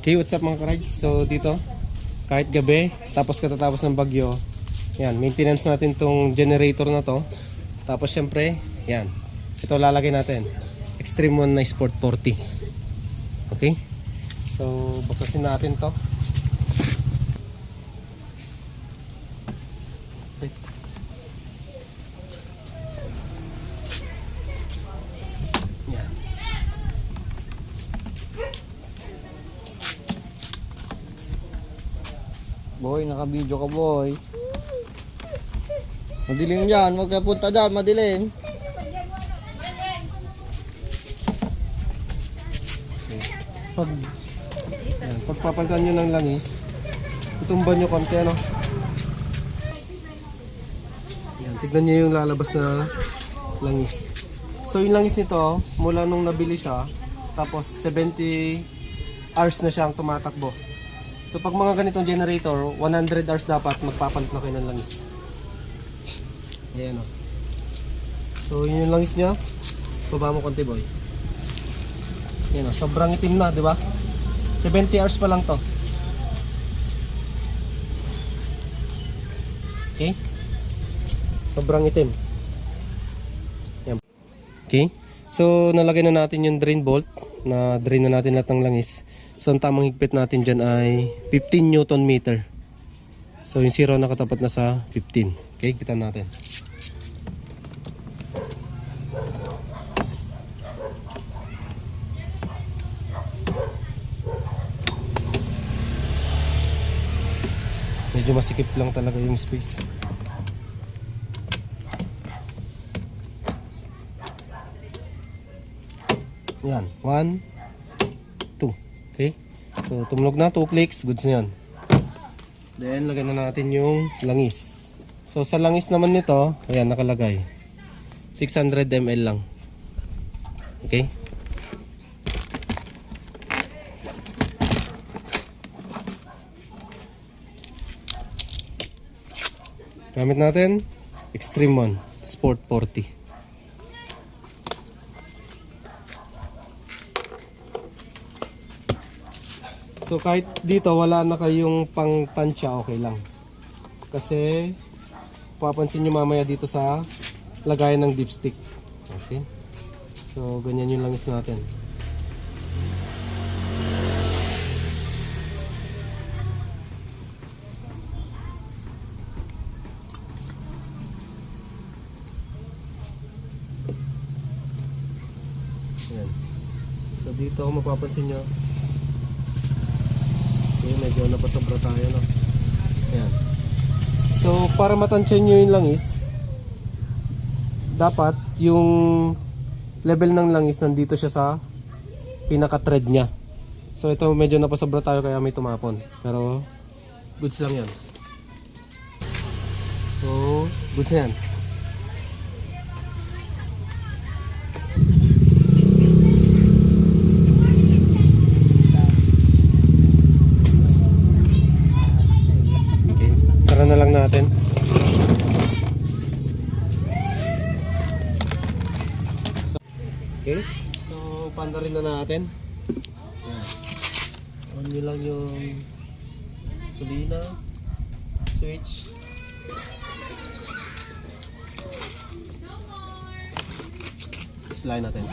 Okay, what's up mga ka-rides? So dito, kahit gabi, tapos katatapos ng bagyo, yan, maintenance natin tong generator na to. Tapos syempre, yan, ito lalagay natin. Extreme 1 na Sport 40. Okay? So, bakasin natin to. Boy, naka-video ka boy. Madilim yan, huwag ka punta dyan, madilim. pag yan, pagpapalitan nyo ng langis itumban nyo konti ano? Yan, tignan nyo yung lalabas na langis. So yung langis nito mula nung nabili siya tapos 70 hours na siyang tumatakbo so pag mga ganitong generator 100 hours dapat magpapalit na kayo ng langis ayan o so yun yung langis niya baba mo konti boy yan o, sobrang itim na, di ba? 70 hours pa lang to. Okay? Sobrang itim. Yan. Okay? So, nalagay na natin yung drain bolt na drain na natin lahat ng langis. So, ang tamang higpit natin dyan ay 15 Newton meter. So, yung zero nakatapat na sa 15. Okay, kita natin. Medyo masikip lang talaga yung space. Yan. One, two. Okay? So, tumulog na. Two clicks. Goods na yan. Then, lagyan na natin yung langis. So, sa langis naman nito, ayan, nakalagay. 600 ml lang. Okay? Gamit natin, Extreme 1, Sport 40. So kahit dito wala na kayong pang tansya, okay lang. Kasi papansin nyo mamaya dito sa lagayan ng dipstick. Okay? So ganyan yung langis natin. Ayan. So dito mapapansin nyo, medyo napasobra tayo no. Ayan. So para matansya nyo yung langis, dapat yung level ng langis nandito siya sa pinaka-thread niya. So ito medyo napasobra tayo kaya may tumapon. Pero goods lang yan. So goods yan. Sara na lang natin. Okay, so panda rin na natin. Yan. On nyo lang yung sulina, switch. Slide natin.